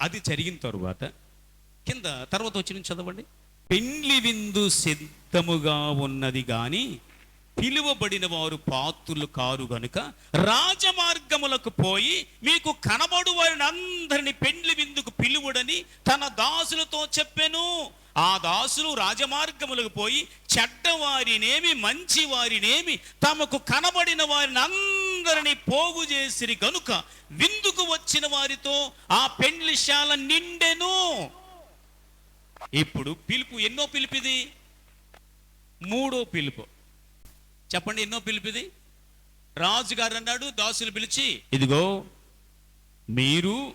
అది జరిగిన తరువాత కింద తర్వాత వచ్చిన చదవండి. పెండ్లి విందు సిద్ధముగా ఉన్నది కానీ పిలువబడిన వారు పాత్రులు కారు గనుక రాజమార్గములకు పోయి మీకు కనబడు వారిని అందరిని పెండ్లి విందుకు పిలువుడని తన దాసులతో చెప్పాను. ఆ దాసులు రాజమార్గములకు పోయి చెడ్డవారినేమి మంచి వారినేమి తమకు కనబడిన వారిని అందరిని పోగు చేసిరి గనుక విందుకు వచ్చిన వారితో ఆ పెండ్లిశాల నిండెను. ఇప్పుడు పిలుపు ఎన్నో పిలిపిది? మూడో పిలుపు. చెప్పండి ఎన్నో పిలిపిది? రాజుగారు అన్నాడు దాసులు పిలిచి ఇదిగో మీరు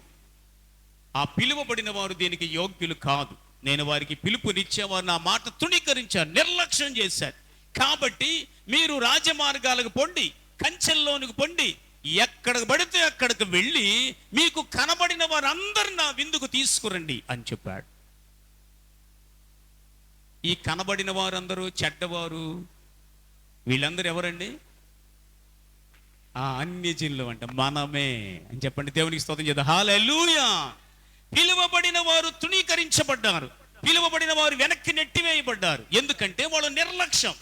ఆ పిలువబడిన వారు దీనికి యోగ్యులు కాదు. నేను వారికి పిలుపునిచ్చేవారు నా మాట తృణీకరించారు నిర్లక్ష్యం చేశారు. కాబట్టి మీరు రాజమార్గాలకు పొండి. కంచెల్లోనికి పొండి ఎక్కడికి పడితే అక్కడికి వెళ్ళి మీకు కనబడిన వారందరూ నా విందుకు తీసుకురండి అని చెప్పాడు. ఈ కనబడిన వారందరూ చెడ్డవారు వీళ్ళందరూ ఎవరండి? ఆ అన్యజనులు అంట మనమే అని చెప్పండి. దేవునికి స్తోత్రం చేద్దాం. హాలూయా పిలువబడిన వారు తృణీకరించబడ్డారు. పిలువబడిన వారు వెనక్కి నెట్టివేయబడ్డారు. ఎందుకంటే వాళ్ళ నిర్లక్ష్యం.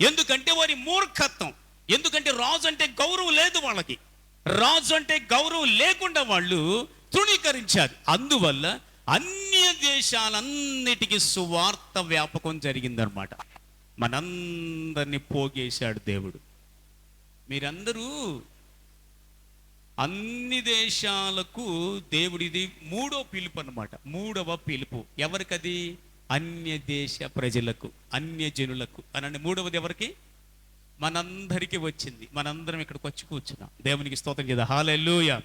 ఎందుకంటే వారి మూర్ఖత్వం. ఎందుకంటే రాజు అంటే గౌరవం లేదు వాళ్ళకి. రాజు అంటే గౌరవం లేకుండా వాళ్ళు తృణీకరించారు. అందువల్ల అన్య దేశాలన్నిటికీ సువార్త వ్యాపకం జరిగిందనమాట మనందరినీ పోగేశాడు దేవుడు. మీరందరూ అన్ని దేశాలకు దేవుడిది మూడో పిలుపు అన్నమాట. మూడవ పిలుపు. ఎవరికది? అన్య దేశ ప్రజలకు అన్య జనులకు. అనండి మూడవది ఎవరికి? మనందరికీ వచ్చింది. మనందరం ఇక్కడికి వచ్చి కూర్చున్నాం. దేవునికి స్తోత్రం చేద్దాం. హాలెల్లుయ.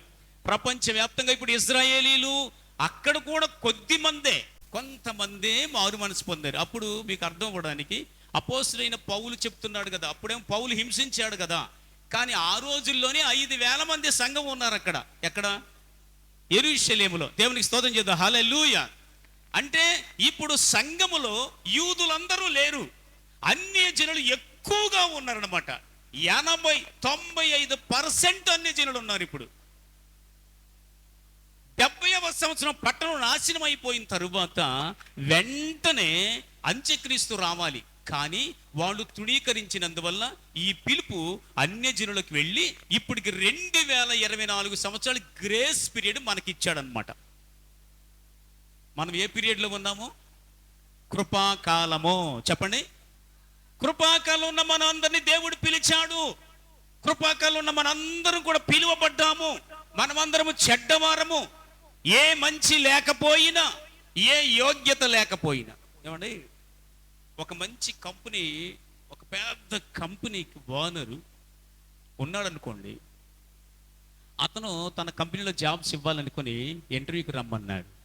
ప్రపంచవ్యాప్తంగా ఇప్పుడు ఇజ్రాయేలీలు అక్కడ కూడా కొద్ది మందే కొంతమందే మారు మనసు పొందారు. అప్పుడు మీకు అర్థం అవ్వడానికి అపోసులైన పౌలు చెప్తున్నాడు కదా. అప్పుడేం పౌలు హింసించాడు కదా. కానీ ఆ రోజుల్లోనే ఐదు వేల మంది సంఘం ఉన్నారు అక్కడ. ఎక్కడ? ఎరుషలేములో. దేవునికి స్తోత్రం చేద్దాం. హాలెల్లుయ. అంటే ఇప్పుడు సంఘములో యూదులందరూ లేరు. అన్య జనులు ఎక్కువగా ఉన్నారనమాట ఎనభై తొంభై ఐదు పర్సెంట్ అన్ని జనులు ఉన్నారు ఇప్పుడు. డెబ్బైవ సంవత్సరం పట్టణం నాశనం అయిపోయిన తరువాత వెంటనే అంత్యక్రీస్తు రావాలి. కానీ వాళ్ళు తృణీకరించినందువల్ల ఈ పిలుపు అన్యజనులకు వెళ్ళి ఇప్పటికి రెండు వేల ఇరవై నాలుగు సంవత్సరాలు గ్రేస్ పీరియడ్ మనకి ఇచ్చాడనమాట మనం ఏ పీరియడ్లో ఉన్నాము? కృపాకాలము. చెప్పండి. కృపాకాలం ఉన్న మన అందరినీ దేవుడు పిలిచాడు. కృపాకాలం ఉన్న మనందరం కూడా పిలువబడ్డాము. మనమందరము చెడ్డవారము. ఏ మంచి లేకపోయినా ఏ యోగ్యత లేకపోయినా. ఏమండి? ఒక మంచి కంపెనీ ఒక పెద్ద కంపెనీకి ఓనరు ఉన్నాడనుకోండి. అతను తన కంపెనీలో జాబ్స్ ఇవ్వాలనుకొని ఇంటర్వ్యూకి రమ్మన్నాడు.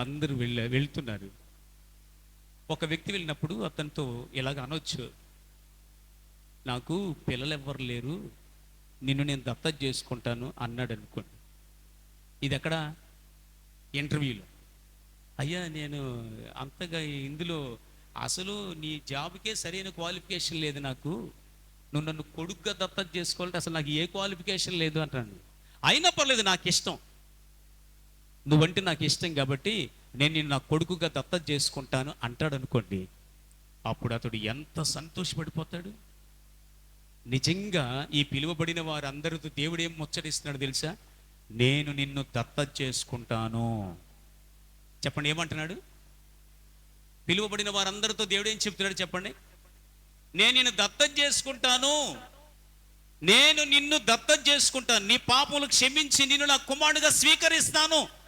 అందరూ వెళ్ళ వెళ్తున్నారు. ఒక వ్యక్తి వెళ్ళినప్పుడు అతనితో ఇలాగ అనొచ్చు. నాకు పిల్లలు ఎవ్వరు లేరు నిన్ను నేను దత్తత చేసుకుంటాను అన్నాడు అనుకోండి. ఇది ఎక్కడ ఇంటర్వ్యూలో. అయ్యా నేను అంతగా ఇందులో అసలు నీ జాబ్కే సరైన క్వాలిఫికేషన్ లేదు నాకు. నువ్వు నన్ను కొడుగ్గా దత్తత చేసుకోవాలంటే అసలు నాకు ఏ క్వాలిఫికేషన్ లేదు అంటాను అయినా పర్లేదు నాకు ఇష్టం నువ్వంటే నాకు ఇష్టం కాబట్టి నేను నిన్ను నా కొడుకుగా దత్త చేసుకుంటాను అంటాడు అనుకోండి అప్పుడు అతడు ఎంత సంతోషపడిపోతాడు? నిజంగా ఈ పిలువబడిన వారందరితో దేవుడు ఏం ముచ్చటిస్తున్నాడు తెలుసా? నేను నిన్ను దత్త చేసుకుంటాను. చెప్పండి ఏమంటున్నాడు? పిలువబడిన వారందరితో దేవుడు ఏం చెప్తున్నాడు చెప్పండి? నేను నిన్ను దత్తం చేసుకుంటాను. నేను నిన్ను దత్తం చేసుకుంటాను. నీ పాపములు క్షమించి నిన్ను నా కుమారుడిగా స్వీకరిస్తాను.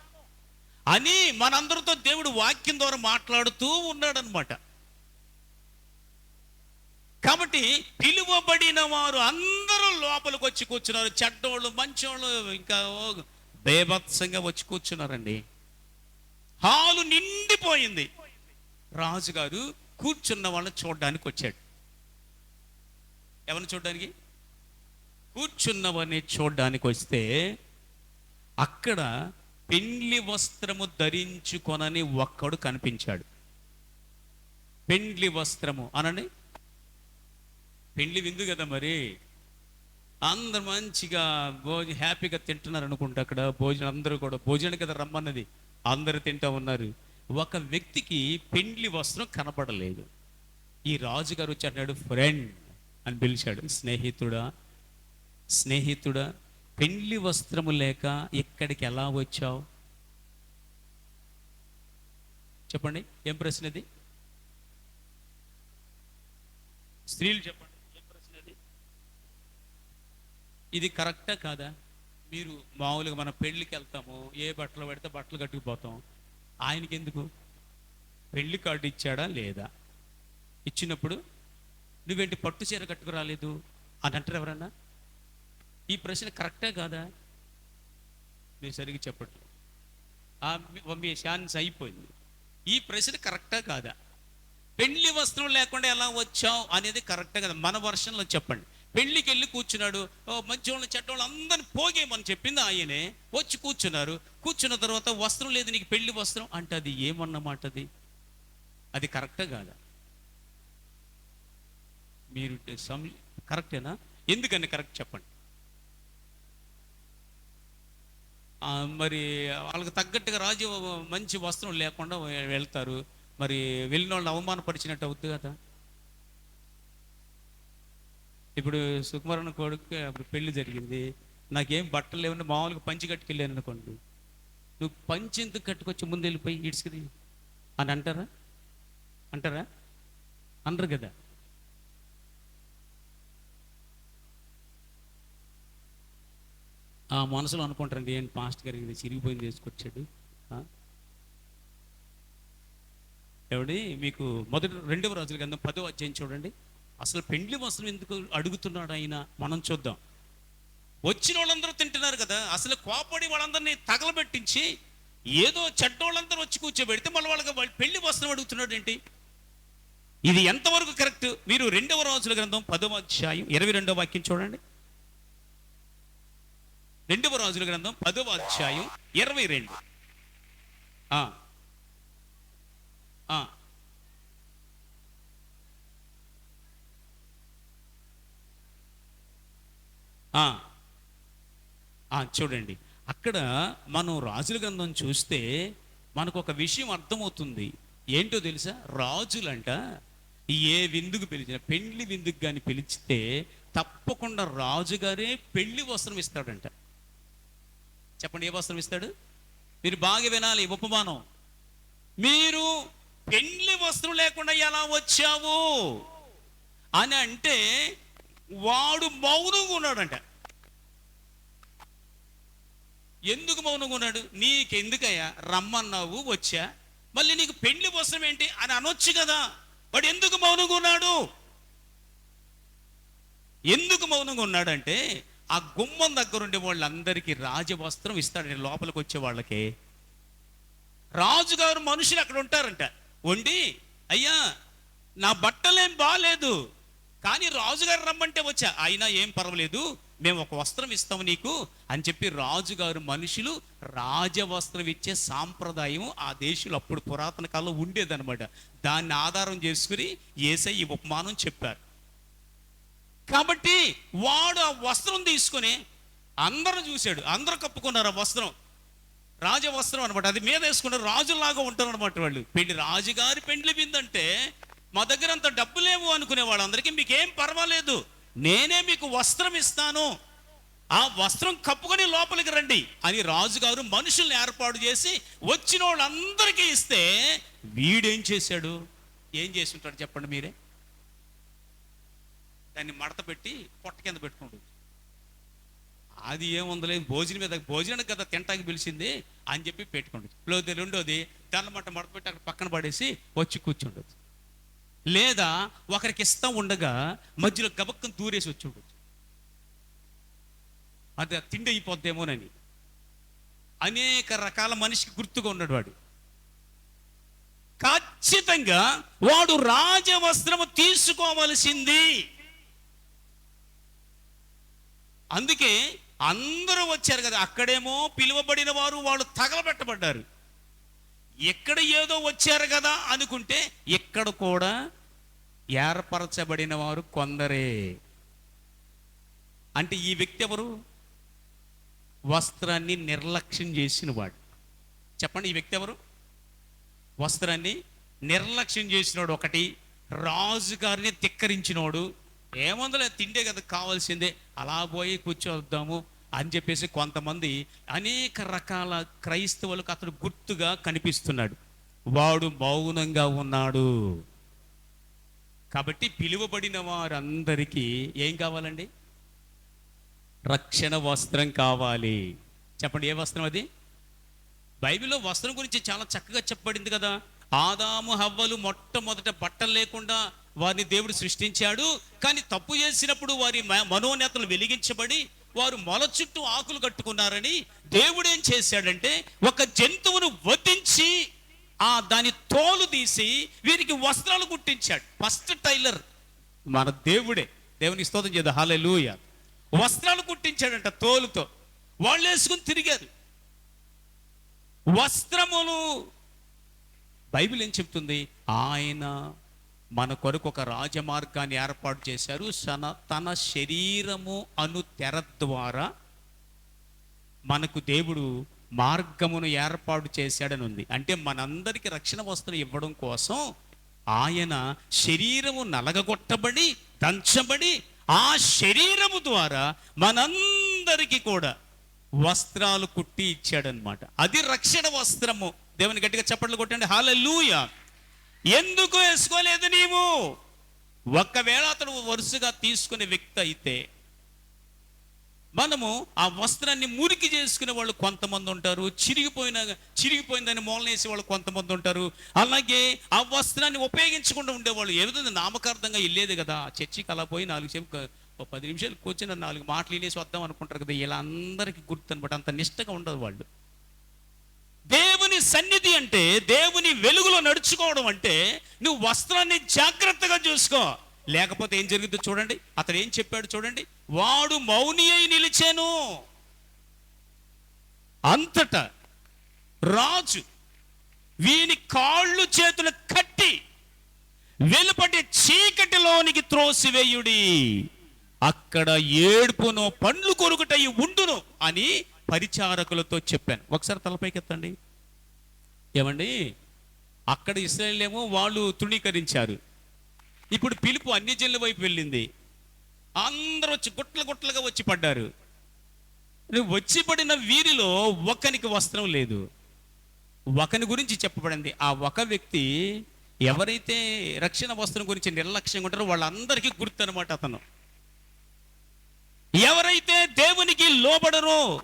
అని మనందరితో దేవుడు వాక్యం ద్వారా మాట్లాడుతూ ఉన్నాడనమాట కాబట్టి పిలువబడిన వారు అందరూ లోపలికి వచ్చి కూర్చున్నారు. చెడ్డోళ్ళు మంచోళ్ళు ఇంకా బేభత్సంగా వచ్చి కూర్చున్నారండి. హాలు నిండిపోయింది. రాజుగారు కూర్చున్న వాళ్ళని చూడడానికి వచ్చాడు. ఎవరిని చూడడానికి? కూర్చున్నవని చూడడానికి వస్తే అక్కడ పెండ్లి వస్త్రము ధరించుకొనని ఒక్కడు కనిపించాడు. పెండ్లి వస్త్రము అనండి పెండ్లి విందు కదా మరి. అందరు మంచిగా భోజనం హ్యాపీగా తింటున్నారు అనుకుంటా అక్కడ. భోజనం అందరూ కూడా. భోజనం కదా రమ్మన్నది. అందరు తింటా ఉన్నారు. ఒక వ్యక్తికి పెండ్లి వస్త్రం కనపడలేదు. ఈ రాజుగారు వచ్చి అన్నాడు ఫ్రెండ్ అని పిలిచాడు. స్నేహితుడా? స్నేహితుడా? పెండ్లి వస్త్రము లేక ఇక్కడికి ఎలా వచ్చావు? చెప్పండి ఏం ప్రశ్న ఇది? స్త్రీలు చెప్పండి ఏం ప్రశ్న ఇది? ఇది కరెక్టా కాదా? మీరు మామూలుగా మన పెళ్ళికి వెళ్తాము ఏ బట్టలు పెడితే బట్టలు కట్టుకుపోతాం. ఆయనకి ఎందుకు పెళ్ళి కార్డు ఇచ్చాడా లేదా? ఇచ్చినప్పుడు నువ్వేంటి పట్టు చీర కట్టుకురాలేదు? అని అంటారు ఎవరన్నా? ఈ ప్రశ్న కరెక్టే కాదా? మీరు సరిగ్గా చెప్పట్లేదు ఆ మీ- ఛాన్స్ అయిపోయింది. ఈ ప్రశ్న కరెక్టా కాదా? పెళ్ళి వస్త్రం లేకుండా ఎలా వచ్చావు అనేది కరెక్టే కదా? మన వర్షంలో చెప్పండి. పెళ్ళికి వెళ్ళి కూర్చున్నాడు. ఓ మంచి వాళ్ళు చెడ్డ వాళ్ళు అందరిని పోగేమని చెప్పింది ఆయనే. వచ్చి కూర్చున్నారు. కూర్చున్న తర్వాత వస్త్రం లేదు నీకు పెళ్ళి వస్త్రం అంటే అది ఏమన్నమాట అది అది కరెక్టే కాదా? మీరు సమ్ కరెక్టేనా? ఎందుకని కరెక్ట్ చెప్పండి ఆ, మరి వాళ్ళకి తగ్గట్టుగా రాజు మంచి వస్త్రం లేకుండా వెళ్తారు. మరి వెళ్ళిన వాళ్ళని అవమానపరిచినట్టు అవుతుంది కదా. ఇప్పుడు సుకుమారన్న కొడుకు అప్పుడు పెళ్ళి జరిగింది. నాకేం బట్టలు లేవని మామూలుగా పంచి కట్టుకెళ్ళాను అనుకోండి. నువ్వు పంచి ఎందుకు కట్టుకొచ్చి ముందు వెళ్ళిపోయి ఇడ్స్కి అని అంటారా? అంటారా? అనరు కదా. ఆ మనసులో అనుకుంటారండి ఏంటి పాస్ట్ గారికి ఇది చిరిగిపోయింది తీసుకొచ్చాడు? ఎవడి మీకు మొదటి రెండవ రోజుల కింద పదో అధ్యాయం చూడండి. అసలు పెండ్లి మసలు ఎందుకు అడుగుతున్నాడు ఆయన? మనం చూద్దాం. వచ్చిన వాళ్ళందరూ తింటున్నారు కదా అసలు కోపడి వాళ్ళందరినీ తగలబెట్టించి ఏదో చెడ్డోళ్ళందరూ వచ్చి కూర్చోబెడితే మళ్ళీ వాళ్ళకి వాళ్ళు పెళ్ళి వస్త్రం అడుగుతున్నాడు ఏంటి? ఇది ఎంతవరకు కరెక్ట్? మీరు రెండవ రోజుల గ్రంథం పదవ అధ్యాయం ఇరవై రెండవ వాక్యం చూడండి. రెండవ రాజుల గ్రంథం పదవ అధ్యాయం ఇరవై రెండు. ఆ. ఆ. చూడండి. అక్కడ మనం రాజుల గ్రంథం చూస్తే మనకు ఒక విషయం అర్థమవుతుంది. ఏంటో తెలుసా? రాజులంట ఏ విందుకు పిలిచిన పెళ్ళి విందుకు కానీ పిలిచితే తప్పకుండా రాజుగారే పెళ్ళి వస్త్రం ఇస్తాడంట. చెప్పండి ఏ వస్త్రం ఇస్తాడు? మీరు బాగా వినాలి ఉపమానం. మీరు పెళ్ళి వస్త్రం లేకుండా ఎలా వచ్చావు? అని అంటే వాడు మౌనంగా ఉన్నాడంట. ఎందుకు మౌనంగా ఉన్నాడు? నీకెందుకయ్యా? రమ్మన్నావు వచ్చా. మళ్ళీ నీకు పెళ్ళి వస్త్రం ఏంటి అని అనొచ్చు కదా. వాడు ఎందుకు మౌనంగా ఉన్నాడు? ఎందుకు మౌనంగా ఉన్నాడంటే ఆ గుమ్మం దగ్గర ఉండే వాళ్ళందరికీ రాజవస్త్రం ఇస్తాడు. లోపలికి వచ్చే వాళ్ళకి. రాజుగారు మనుషులు అక్కడ ఉంటారంట. వండి అయ్యా నా బట్టలేం బాగాలేదు కానీ రాజుగారు రమ్మంటే వచ్చా. అయినా ఏం పర్వాలేదు. మేము ఒక వస్త్రం ఇస్తాము నీకు. అని చెప్పి రాజుగారు మనుషులు రాజవస్త్రం ఇచ్చే సాంప్రదాయం ఆ దేశంలో అప్పుడు పురాతన కాలంలో ఉండేదన్నమాట. దాన్ని ఆధారం చేసుకుని ఏసై ఈ ఉపమానం చెప్పారు. కాబట్టి వాడు ఆ వస్త్రం తీసుకొని అందరూ చూశాడు. అందరూ కప్పుకున్నారు ఆ వస్త్రం. రాజవస్త్రం అనమాట అది మీద వేసుకున్నారు రాజులాగా ఉంటారు అనమాట వాళ్ళు. పెళ్ళి రాజుగారి పెండ్లి బిందంటే మా దగ్గర అంత డబ్బు లేవు అనుకునే వాళ్ళందరికీ మీకేం పర్వాలేదు. నేనే మీకు వస్త్రం ఇస్తాను. ఆ వస్త్రం కప్పుకొని లోపలికి రండి అని రాజుగారు మనుషుల్ని ఏర్పాటు చేసి వచ్చిన వాళ్ళందరికీ ఇస్తే వీడేం చేశాడు? ఏం చేసి ఉంటాడు చెప్పండి మీరే? దాన్ని మడత పెట్టి పొట్ట కింద పెట్టుకుంటుంది. అది ఏముందలే భోజనం మీద భోజనం కదా తింటానికి పిలిచింది అని చెప్పి పెట్టుకోండి లేకపోతే రెండోది దాన్ని మట్ట మడత పెట్టి అక్కడ పక్కన పడేసి వచ్చి కూర్చుండదు లేదా ఒకరికి ఇష్టం ఉండగా మధ్యలో గబక్కను దూరేసి వచ్చి ఉండొచ్చు. అది తిండి అయిపోద్దేమోనని. అనేక రకాల మనిషికి గుర్తుగా ఉన్నాడు వాడు. ఖచ్చితంగా వాడు రాజవస్త్రము తీసుకోవలసింది. అందుకే అందరూ వచ్చారు కదా అక్కడేమో పిలువబడిన వారు వాళ్ళు తగలబెట్టబడ్డారు. ఎక్కడ ఏదో వచ్చారు కదా అనుకుంటే ఇక్కడ కూడా ఏర్పరచబడిన వారు కొందరే. అంటే ఈ వ్యక్తి ఎవరు? వస్త్రాన్ని నిర్లక్ష్యం చేసిన వాడు. చెప్పండి ఈ వ్యక్తి ఎవరు? వస్త్రాన్ని నిర్లక్ష్యం చేసినోడు ఒకటి రాజుగారిని తిక్కరించినోడు ఏముందలే తిండే కదా కావాల్సిందే. అలా పోయి కూర్చోద్దాము అని చెప్పేసి కొంతమంది అనేక రకాల క్రైస్తవులకు అతడు గుర్తుగా కనిపిస్తున్నాడు. వాడు మౌనంగా ఉన్నాడు. కాబట్టి పిలువబడిన వారందరికీ ఏం కావాలండి? రక్షణ వస్త్రం కావాలి. చెప్పండి ఏ వస్త్రం అది? బైబిల్లో వస్త్రం గురించి చాలా చక్కగా చెప్పబడింది కదా. ఆదాము హవ్వలు మొట్టమొదట బట్టలు లేకుండా వారిని దేవుడు సృష్టించాడు. కానీ తప్పు చేసినప్పుడు వారి మ- మనోనేతలు వెలిగించబడి వారు మొల చుట్టూ ఆకులు కట్టుకున్నారని దేవుడు ఏం చేశాడంటే ఒక జంతువును వధించి ఆ దాని తోలు తీసి వీరికి వస్త్రాలు కుట్టించాడు. First tailor. మన దేవుడే. దేవునికి స్తోత్రం చేద్దాం. హాలెలూయ వస్త్రాలు కుట్టించాడంట తోలుతో. వాళ్ళు వేసుకుని తిరిగారు. వస్త్రములు బైబిల్ ఏం చెప్తుంది? ఆయన మన కొరకు ఒక రాజమార్గాన్ని ఏర్పాటు చేశారు. సన తన శరీరము అను తెర ద్వారా మనకు దేవుడు మార్గమును ఏర్పాటు చేశాడని ఉంది అంటే మనందరికీ రక్షణ వస్త్రం ఇవ్వడం కోసం ఆయన శరీరము నలగగొట్టబడి దంచబడి ఆ శరీరము ద్వారా మనందరికీ కూడా వస్త్రాలు కుట్టి ఇచ్చాడనమాట. అది రక్షణ వస్త్రము. దేవుని గట్టిగా చప్పట్లు కొట్టండి. హాలూయా ఎందుకు వేసుకోలేదు నీవు? ఒక్కవేళ అతడు వరుసగా తీసుకునే వ్యక్తి అయితే మనము ఆ వస్త్రాన్ని మురికి చేసుకునే వాళ్ళు కొంతమంది ఉంటారు. చిరిగిపోయిన చిరిగిపోయిందని మూలనేసే వాళ్ళు కొంతమంది ఉంటారు. అలాగే ఆ వస్త్రాన్ని ఉపయోగించకుండా ఉండేవాళ్ళు. ఏదో నామకార్థంగా వెళ్ళేది కదా. చర్చికి అలా పోయి నాలుగు సేపు పది నిమిషాలు కూర్చొని నాలుగు మాటలు వినేసి వద్దాం అనుకుంటారు కదా. ఇలా అందరికీ గుర్తు అనమాట అంత నిష్టగా ఉండదు వాళ్ళు. దేవుని సన్నిధి అంటే దేవుని వెలుగులో నడుచుకోవడం అంటే నువ్వు వస్త్రాన్ని జాగ్రత్తగా చూసుకో. లేకపోతే ఏం జరిగిందో చూడండి. అతను ఏం చెప్పాడు చూడండి. వాడు మౌని అయి నిలిచాను. అంతటా రాజు వీని కాళ్ళు చేతులు కట్టి వెలుపటి చీకటిలోనికి త్రోసివేయుడి. అక్కడ ఏడుపును పండ్లు కొరుకుటయి ఉండును అని పరిచారకులతో చెప్పాను. ఒకసారి తలపైకి ఎత్తండి. ఏమండి? అక్కడ ఇస్రాయేలేమో వాళ్ళు తృణీకరించారు. ఇప్పుడు పిలుపు అన్ని జన్ల వైపు వెళ్ళింది. అందరూ వచ్చి గుట్టలు గుట్టలుగా వచ్చి పడ్డారు. వచ్చి పడిన వీరిలో ఒకనికి వస్త్రం లేదు. ఒకని గురించి చెప్పబడింది. ఆ ఒక వ్యక్తి ఎవరైతే రక్షణ వస్త్రం గురించి నిర్లక్ష్యంగా ఉంటారో వాళ్ళందరికీ గుర్తు అనమాట అతను. ఎవరైతే దేవునికి లోబడరో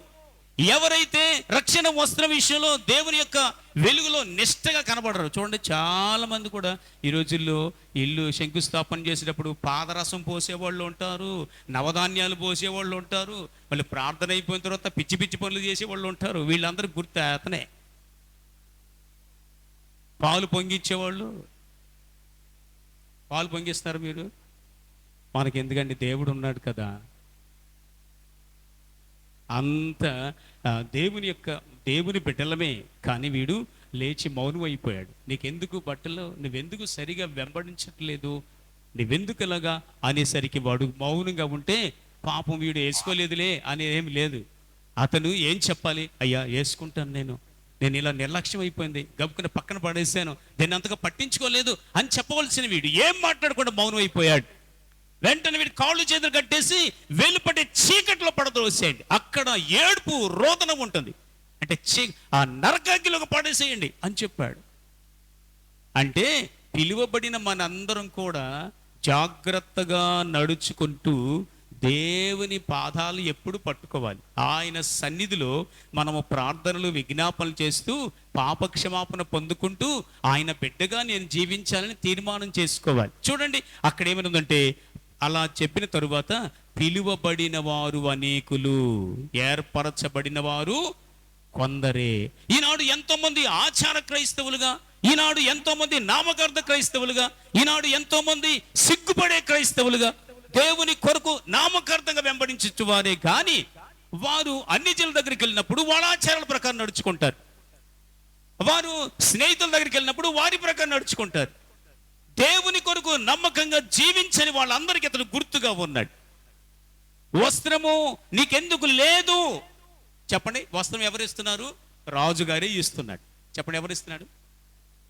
ఎవరైతే రక్షణ వస్త్రం విషయంలో దేవుని యొక్క వెలుగులో నిష్టగా కనబడరు చూడండి చాలా మంది కూడా ఈ రోజుల్లో ఇల్లు శంకుస్థాపన చేసేటప్పుడు పాదరసం పోసేవాళ్ళు ఉంటారు నవధాన్యాలు పోసేవాళ్ళు ఉంటారు మళ్ళీ ప్రార్థన అయిపోయిన తర్వాత పిచ్చి పిచ్చి పనులు చేసేవాళ్ళు ఉంటారు. వీళ్ళందరూ గుర్తు అతనే. పాలు పొంగిచ్చేవాళ్ళు పాలు పొంగిస్తారు మీరు? మనకి ఎందుకండి దేవుడు ఉన్నాడు కదా. అంత దేవుని యొక్క దేవుని బిడ్డలమే. కానీ వీడు లేచి మౌనం అయిపోయాడు నీకెందుకు బట్టలు? నువ్వెందుకు సరిగా వెంబడించట్లేదు? నువ్వెందుకు ఇలాగా అనేసరికి వాడు మౌనంగా ఉంటే పాపం వీడు వేసుకోలేదులే అనేదేమి లేదు. అతను ఏం చెప్పాలి? అయ్యా వేసుకుంటాను నేను. నేను ఇలా నిర్లక్ష్యం అయిపోయింది. గబుకుని పక్కన పడేసాను. దీన్ని అంతగా పట్టించుకోలేదు అని చెప్పవలసిన వీడు ఏం మాట్లాడకుండా మౌనం అయిపోయాడు వెంటనే వీడి కాళ్ళు చేతులు కట్టేసి వెలుపటి చీకట్లో పడదోసేయండి అక్కడ ఏడుపు రోదనం ఉంటుంది. అంటే చీ ఆ నరకాగ్గిలోకి పడేసేయండి అని చెప్పాడు. అంటే పిలువబడిన మనందరం కూడా జాగ్రత్తగా నడుచుకుంటూ దేవుని పాదాలు ఎప్పుడు పట్టుకోవాలి. ఆయన సన్నిధిలో మనము ప్రార్థనలు విజ్ఞాపనలు చేస్తూ పాపక్షమాపణ పొందుకుంటూ ఆయన బిడ్డగా నేను జీవించాలని తీర్మానం చేసుకోవాలి. చూడండి అక్కడ ఉందంటే అలా చెప్పిన తరువాత పిలువబడిన వారు అనేకులు ఏర్పరచబడిన వారు కొందరే. ఈనాడు ఎంతో మంది ఆచార క్రైస్తవులుగా ఈనాడు ఎంతో మంది నామకార్థ క్రైస్తవులుగా ఈనాడు ఎంతో మంది సిగ్గుపడే క్రైస్తవులుగా దేవుని కొరకు నామకార్థంగా వెంబడించు వారే కానీ వారు అన్ని జనుల దగ్గరికి వెళ్ళినప్పుడు వాళ్ళ ఆచారాల ప్రకారం నడుచుకుంటారు. వారు స్నేహితుల దగ్గరికి వెళ్ళినప్పుడు వారి ప్రకారం నడుచుకుంటారు. దేవుని కొరకు నమ్మకంగా జీవించని వాళ్ళందరికీ అతను గుర్తుగా ఉన్నాడు. వస్త్రము నీకెందుకు లేదు? చెప్పండి వస్త్రం ఎవరు ఇస్తున్నారు రాజుగారే ఇస్తున్నాడు. చెప్పండి ఎవరు ఇస్తున్నాడు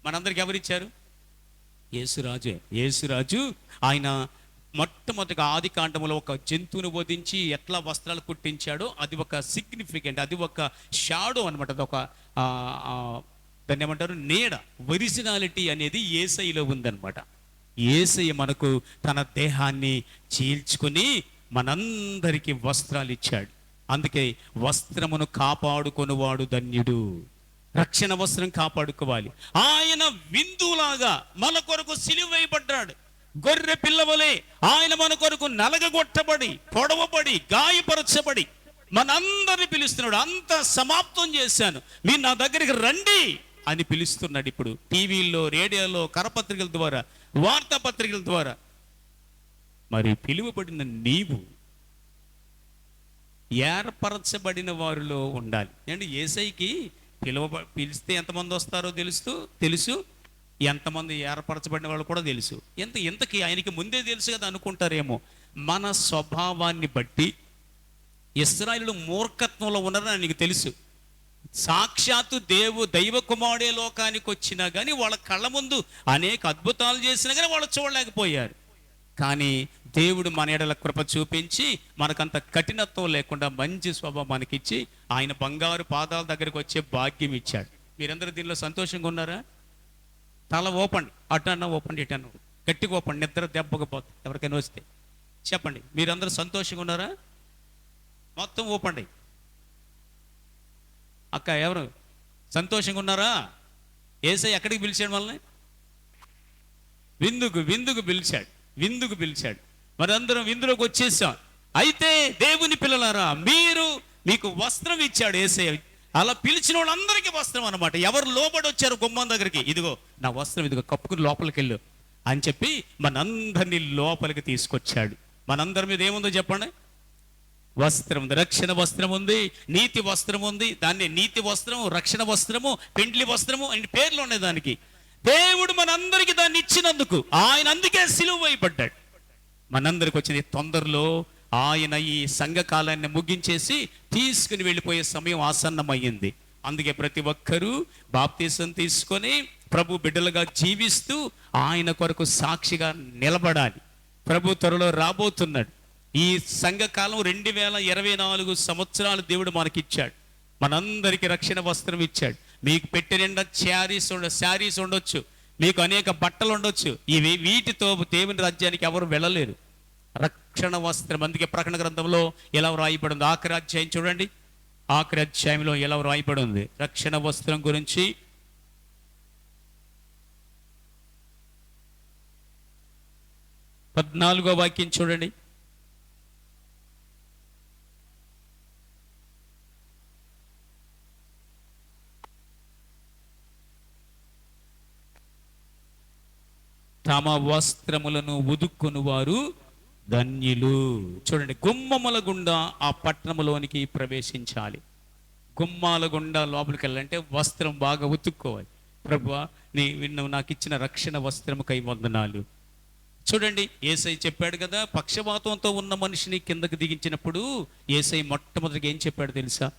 మనందరికి ఎవరు ఇచ్చారు యేసురాజే యేసురాజు ఆయన మొట్టమొదటిగా ఆది కాండంలో ఒక జంతువును వధించి ఎట్లా వస్త్రాలు కుట్టించాడో అది ఒక సిగ్నిఫికెంట్ అది ఒక షాడో అనమాట అది ఒక దాన్ని ఏమంటారు? నీడ. ఒరిజినాలిటీ అనేది ఏసైలో ఉందన్నమాట. ఏసై మనకు తన దేహాన్ని చీల్చుకుని మనందరికీ వస్త్రాలు ఇచ్చాడు. అందుకే వస్త్రమును కాపాడుకొనువాడు ధన్యుడు. రక్షణ వస్త్రం కాపాడుకోవాలి. ఆయన విందులాగా మన కొరకు సిలువేయబడ్డాడు గొర్రె పిల్లవలే ఆయన మన కొరకు నలగగొట్టబడి పొడవబడి గాయపరచబడి మనందరిని పిలుస్తున్నాడు. అంత సమాప్తం చేశాను. మీరు నా దగ్గరికి రండి. అని పిలుస్తున్నాడు ఇప్పుడు. టీవీల్లో రేడియోలో కరపత్రికల ద్వారా వార్తాపత్రికల ద్వారా. మరి పిలువబడిన నీవు ఏర్పరచబడిన వారిలో ఉండాలి. అంటే ఏసైకి పిలువ పిలిస్తే ఎంతమంది వస్తారో తెలుస్తూ తెలుసు. ఎంతమంది ఏర్పరచబడిన వాళ్ళు కూడా తెలుసు. ఎంత ఇంతకీ ఆయనకి ముందే తెలుసు కదా అనుకుంటారేమో. మన స్వభావాన్ని బట్టి ఇస్రాయిలు మూర్ఖత్వంలో ఉన్నారని ఆయనకి తెలుసు. సాక్షాత్తు దేవు దైవ కుమారుడే లోకానికి వచ్చినా కానీ వాళ్ళ కళ్ళ ముందు అనేక అద్భుతాలు చేసినా కానీ వాళ్ళు చూడలేకపోయారు. కానీ దేవుడు మన ఎడల కృప చూపించి మనకంత కఠినత్వం లేకుండా మంచి స్వభావం మనకిచ్చి ఆయన బంగారు పాదాల దగ్గరికి వచ్చే భాగ్యం ఇచ్చాడు. మీరందరూ దీనిలో సంతోషంగా ఉన్నారా? తల ఓపండి అటన్న ఓపండి ఇటు అన్న గట్టిగా ఓపండి నిద్ర దెబ్బకపోతే ఎవరికైనా వస్తే. చెప్పండి మీరందరూ సంతోషంగా ఉన్నారా? మొత్తం ఓపండి అక్క ఎవరు? సంతోషంగా ఉన్నారా? ఏసై ఎక్కడికి పిలిచాడు మనల్ని? విందుకు విందుకు పిలిచాడు విందుకు పిలిచాడు. మరి అందరం విందులోకి వచ్చేసాం. అయితే దేవుని పిల్లలారా మీరు మీకు వస్త్రం ఇచ్చాడు ఏసై. అలా పిలిచిన వాళ్ళందరికీ వస్త్రం అన్నమాట. ఎవరు లోబడి వచ్చారు గుమ్మం దగ్గరికి? ఇదిగో నా వస్త్రం ఇదిగో కప్పుకుని లోపలికి వెళ్ళు అని చెప్పి మనందరినీ లోపలికి తీసుకొచ్చాడు. మనందరి మీద ఏముందో చెప్పండి? వస్త్రం రక్షణ వస్త్రం ఉంది నీతి వస్త్రం ఉంది దాన్ని నీతి వస్త్రం రక్షణ వస్త్రము పెండ్లి వస్త్రము అని పేర్లు ఉన్నాయి దానికి. దేవుడు మనందరికి దాన్ని ఇచ్చినందుకు ఆయన అందుకే సిలువ వేయబడ్డాడు. మనందరికి వచ్చింది తొందరలో ఆయన ఈ సంఘకాలాన్ని ముగించేసి తీసుకుని వెళ్ళిపోయే సమయం ఆసన్నమయ్యింది. అందుకే ప్రతి ఒక్కరూ బాప్తీసం తీసుకొని ప్రభు బిడ్డలుగా జీవిస్తూ ఆయన కొరకు సాక్షిగా నిలబడాలి. ప్రభు త్వరలో రాబోతున్నాడు. ఈ సంఘకాలం రెండు వేల ఇరవై నాలుగు సంవత్సరాలు దేవుడు మనకిచ్చాడు. మనందరికీ రక్షణ వస్త్రం ఇచ్చాడు. మీకు పెట్టి నిండా శారీస్ ఉండ శారీస్ ఉండొచ్చు. మీకు అనేక బట్టలు ఉండొచ్చు. ఇవి వీటితో దేవుని రాజ్యానికి ఎవరు వెళ్ళలేరు. రక్షణ వస్త్రం అందుకే ప్రకటన గ్రంథంలో ఎలా రాయబడి ఉంది ఆఖరి అధ్యాయం చూడండి. ఆఖరి అధ్యాయంలో ఎలా రాయబడి ఉంది రక్షణ వస్త్రం గురించి. పద్నాలుగో వాక్యం చూడండి. తమ వస్త్రములను ఉదుక్కుని వారు ధన్యులు. చూడండి గుమ్మముల గుండా ఆ పట్టణములోనికి ప్రవేశించాలి. గుమ్మాల గుండా లోపలికి వెళ్ళాలంటే వస్త్రం బాగా ఉతుక్కోవాలి. ప్రభువా నీ నువ్వు నాకు ఇచ్చిన రక్షణ వస్త్రముకై వందనాలు. చూడండి ఏసై చెప్పాడు కదా పక్షపాతంతో ఉన్న మనిషిని కిందకు దిగించినప్పుడు ఏసై మొట్టమొదటిగా ఏం చెప్పాడు తెలుసా?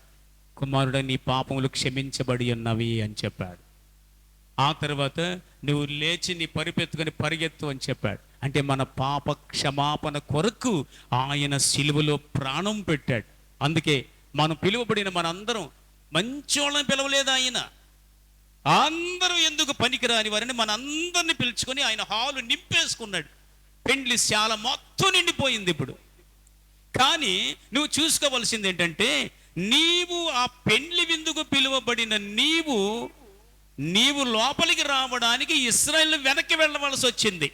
కుమారుడ నీ పాపములు క్షమించబడి ఉన్నవి అని చెప్పాడు. ఆ తర్వాత నువ్వు లేచి నీ పరిపెత్తుకొని పరిగెత్తు అని చెప్పాడు. అంటే మన పాప క్షమాపణ కొరకు ఆయన సిలువలో ప్రాణం పెట్టాడు. అందుకే మనం పిలువబడిన మనందరం మంచోళ్ళని పిలవలేదు ఆయన. అందరూ ఎందుకు పనికిరాని వారిని మనందరిని పిలుచుకొని ఆయన హాలు నింపేసుకున్నాడు. పెండ్లి శాల మొత్తం నిండిపోయింది ఇప్పుడు. కానీ నువ్వు చూసుకోవలసింది ఏంటంటే నీవు ఆ పెండ్లి విందుకు పిలువబడిన నీవు నీవు లోపలికి రావడానికి ఇస్రాయల్ వెనక్కి వెళ్ళవలసి వచ్చింది.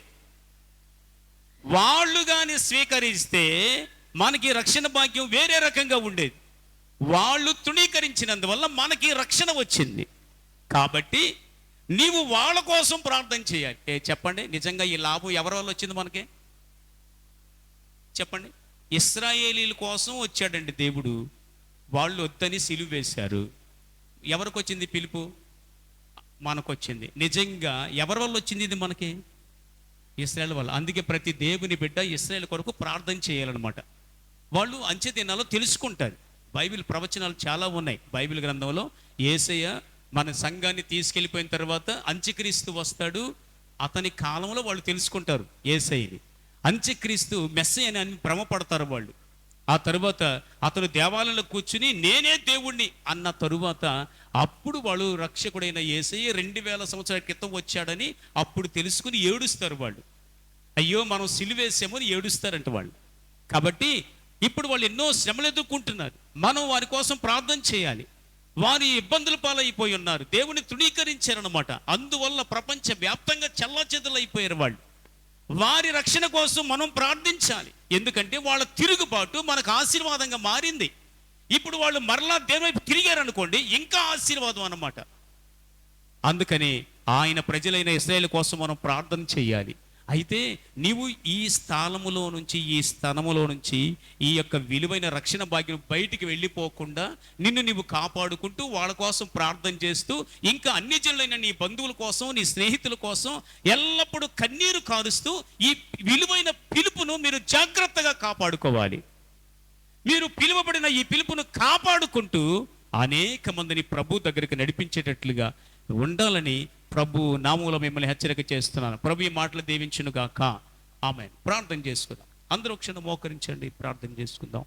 వాళ్ళు కానీ స్వీకరిస్తే మనకి రక్షణ భాగ్యం వేరే రకంగా ఉండేది. వాళ్ళు తృణీకరించినందువల్ల మనకి రక్షణ వచ్చింది. కాబట్టి నీవు వాళ్ళ కోసం ప్రార్థన చేయాలి. ఏ చెప్పండి నిజంగా ఈ లాభం ఎవరి వల్ల వచ్చింది మనకి? చెప్పండి. ఇస్రాయేలీల కోసం వచ్చాడండి దేవుడు. వాళ్ళు వద్దని సిలువేశారు ఎవరికి వచ్చింది పిలుపు? మనకు వచ్చింది నిజంగా ఎవరి వల్ల వచ్చింది ఇది మనకి? ఇస్రాయల్ వల్ల. అందుకే ప్రతి దేవుని బిడ్డ ఇస్రాయల్ కొరకు ప్రార్థన చేయాలన్నమాట. వాళ్ళు అంచె దినాలో తెలుసుకుంటారు. బైబిల్ ప్రవచనాలు చాలా ఉన్నాయి. బైబిల్ గ్రంథంలో ఏసయ్య మన సంఘాన్ని తీసుకెళ్ళిపోయిన తర్వాత అంత్యక్రీస్తు వస్తాడు. అతని కాలంలో వాళ్ళు తెలుసుకుంటారు ఏసైని అంత్యక్రీస్తు మెస్సయ్య అని భ్రమపడతారు వాళ్ళు. ఆ తరువాత అతను దేవాలయంలో కూర్చుని నేనే దేవుణ్ణి అన్న తరువాత అప్పుడు వాళ్ళు రక్షకుడైన ఏసయ్య రెండు వేల సంవత్సరాల క్రితం వచ్చాడని అప్పుడు తెలుసుకుని ఏడుస్తారు వాళ్ళు. అయ్యో మనం సిలువేసామో ఏడుస్తారంట వాళ్ళు. కాబట్టి ఇప్పుడు వాళ్ళు ఎన్నో శ్రమలు ఎదుర్కొంటున్నారు. మనం వారి కోసం ప్రార్థన చేయాలి. వారి ఇబ్బందుల పాలైపోయి ఉన్నారు. దేవుని తృణీకరించారనమాట అందువల్ల ప్రపంచ వ్యాప్తంగా చల్లాచెదలైపోయారు వాళ్ళు. వారి రక్షణ కోసం మనం ప్రార్థించాలి. ఎందుకంటే వాళ్ళ తిరుగుబాటు మనకు ఆశీర్వాదంగా మారింది. ఇప్పుడు వాళ్ళు మరలా దేవుని వైపు తిరిగారు అనుకోండి ఇంకా ఆశీర్వాదం అన్నమాట. అందుకని ఆయన ప్రజలైన ఇస్రాయేల్ కోసం మనం ప్రార్థన చేయాలి. అయితే నీవు ఈ స్థానములో నుంచి ఈ స్థానములో నుంచి ఈ యొక్క విలువైన రక్షణ భాగ్యం బయటికి వెళ్ళిపోకుండా నిన్ను నీవు కాపాడుకుంటూ వాళ్ళ కోసం ప్రార్థన చేస్తూ ఇంకా అన్ని జనులైన నీ బంధువుల కోసం నీ స్నేహితుల కోసం ఎల్లప్పుడూ కన్నీరు కారుస్తూ ఈ విలువైన పిలుపును మీరు జాగ్రత్తగా కాపాడుకోవాలి. మీరు పిలువబడిన ఈ పిలుపును కాపాడుకుంటూ అనేక మందిని ప్రభు దగ్గరికి నడిపించేటట్లుగా ఉండాలని ప్రభు నామూల మిమ్మల్ని హెచ్చరిక చేస్తున్నాను. ప్రభు ఈ మాటలు దీవించునుగాక. ఆమె ప్రార్థన చేసుకుందాం. అందరూ క్షణం మోకరించండి. ప్రార్థన చేసుకుందాం.